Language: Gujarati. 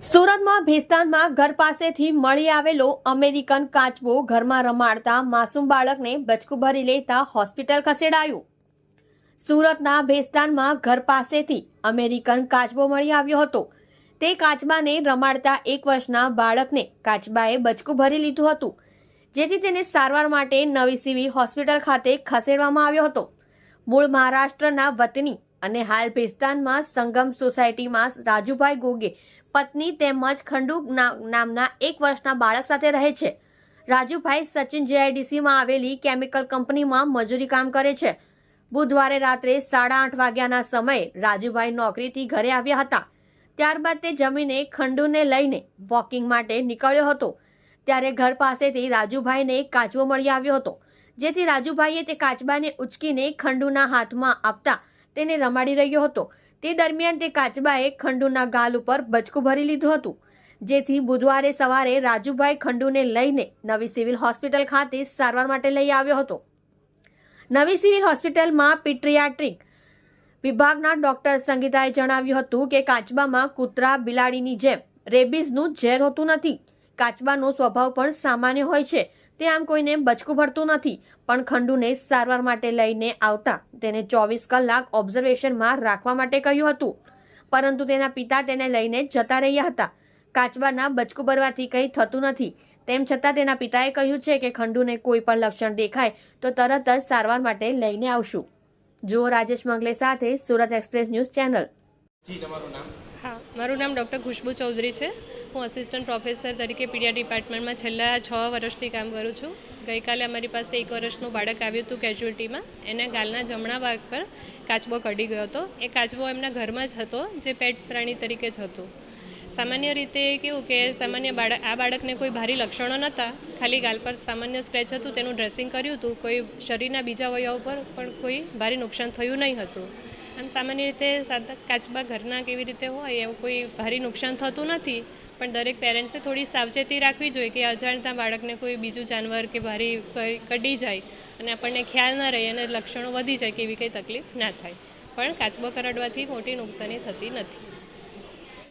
સુરતમાં ભેસ્તાનમાં ઘર પાસેથી મળી આવેલો અમેરિકન કાચબો ઘરમાં રમાડતા માસૂમ બાળકને બચકું ભરી લેતા હોસ્પિટલ ખસેડાયું. સુરતના ભેસ્તાનમાં ઘર પાસેથી અમેરિકન કાચબો મળી આવ્યો હતો. તે કાચબાને રમાડતા એક વર્ષના બાળકને કાચબાએ બચકું ભરી લીધું હતું, જેથી તેને સારવાર માટે નવી સિવિલ હોસ્પિટલ ખાતે ખસેડવામાં આવ્યો હતો. મૂળ મહારાષ્ટ્રના વતની અને હાલ ભેસ્તાનમાં સંગમ સોસાયટીમાં રાજુભાઈ ગોગે પત્ની તેમજ ખંડુ નામના એક વર્ષના બાળક સાથે રહે છે. રાજુભાઈ સચિન જેઆઈડીસીમાં આવેલી કેમિકલ કંપનીમાં મજૂરી કામ કરે છે. બુધવારે રાત્રે સાડા આઠ વાગ્યાના સમયે રાજુભાઈ નોકરીથી ઘરે આવ્યા હતા. ત્યારબાદ તે જમીને ખંડુને લઈને વોકિંગ માટે નીકળ્યો હતો. ત્યારે ઘર પાસેથી રાજુભાઈને એક કાચબો મળી આવ્યો હતો. જેથી રાજુભાઈએ તે કાચબાને ઉચકીને ખંડુના હાથમાં આપતા તેને રમાડી રહ્યો હતો. તે દરમિયાન તે કાચબાએ ખંડુના ગાલ ઉપર બચકું ભરી લીધું હતું. જેથી બુધવારે સવારે રાજુભાઈ ખંડુને લઈને નવી સિવિલ હોસ્પિટલ ખાતે સારવાર માટે લઈ આવ્યો હતો. નવી સિવિલ હોસ્પિટલમાં પિટ્રિયાટ્રિક વિભાગના ડોક્ટર સંગીતાએ જણાવ્યું હતું કે કાચબામાં કૂતરા, બિલાડીની જેમ રેબીઝનું ઝેર હોતું નથી. કાચબાનો સ્વભાવ પણ સામાન્ય હોય છે. તે આમ કોઈને બચકું ભરતું નથી, પણ ખંડુને સારવાર માટે લઈને આવતા તેને ચોવીસ કલાક ઓબ્ઝર્વેશનમાં રાખવા માટે કહ્યું હતું. પરંતુ તેના પિતા તેને લઈને જતા રહ્યા હતા. કાચબાના બચકું ભરવાથી કંઈ થતું નથી. તેમ છતાં તેના પિતાએ કહ્યું છે કે ખંડુને કોઈ પણ લક્ષણ દેખાય તો તરત જ સારવાર માટે લઈને આવશું. જુઓ રાજેશ મંગલે સાથે સુરત એક્સપ્રેસ ન્યૂઝ ચેનલ. જી, તમારું નામ? હા, મારું નામ ડૉક્ટર ખુશ્બુ ચૌધરી છે. હું અસિસ્ટન્ટ પ્રોફેસર તરીકે પીડિયા ડિપાર્ટમેન્ટમાં છેલ્લા છ વર્ષથી કામ કરું છું. ગઈકાલે અમારી પાસે એક વર્ષનું બાળક આવ્યું હતું કેઝ્યુઅલ્ટીમાં એને ગાલના જમણા ભાગ પર કાચબો કડી ગયો હતો. એ કાચબો એમના ઘરમાં જ હતો, જે પેટ પ્રાણી તરીકે જ હતું. સામાન્ય રીતે કેવું કે સામાન્ય બાળક, આ બાળકને કોઈ ભારી લક્ષણો નહોતા. ખાલી ગાલ પર સામાન્ય સ્ક્રેચ હતું, તેનું ડ્રેસિંગ કર્યું હતું. કોઈ શરીરના બીજા અવયવ પર પણ કોઈ ભારે નુકસાન થયું નહીં હતું. આમ સામાન્ય રીતે સાદા કાચબા ઘરના કેવી રીતે હોય, એવું કોઈ ભારે નુકસાન થતું નથી. પણ દરેક પેરેન્ટ્સે થોડી સાવચેતી રાખવી જોઈએ કે અજાણતા બાળકને કોઈ બીજું જાનવર કે ભારે કડી જાય અને આપણને ખ્યાલ ન રહે અને લક્ષણો વધી જાય, કે એવી કંઈ તકલીફ ના થાય. પણ કાચબો કરડવાથી મોટી નુકસાની થતી નથી.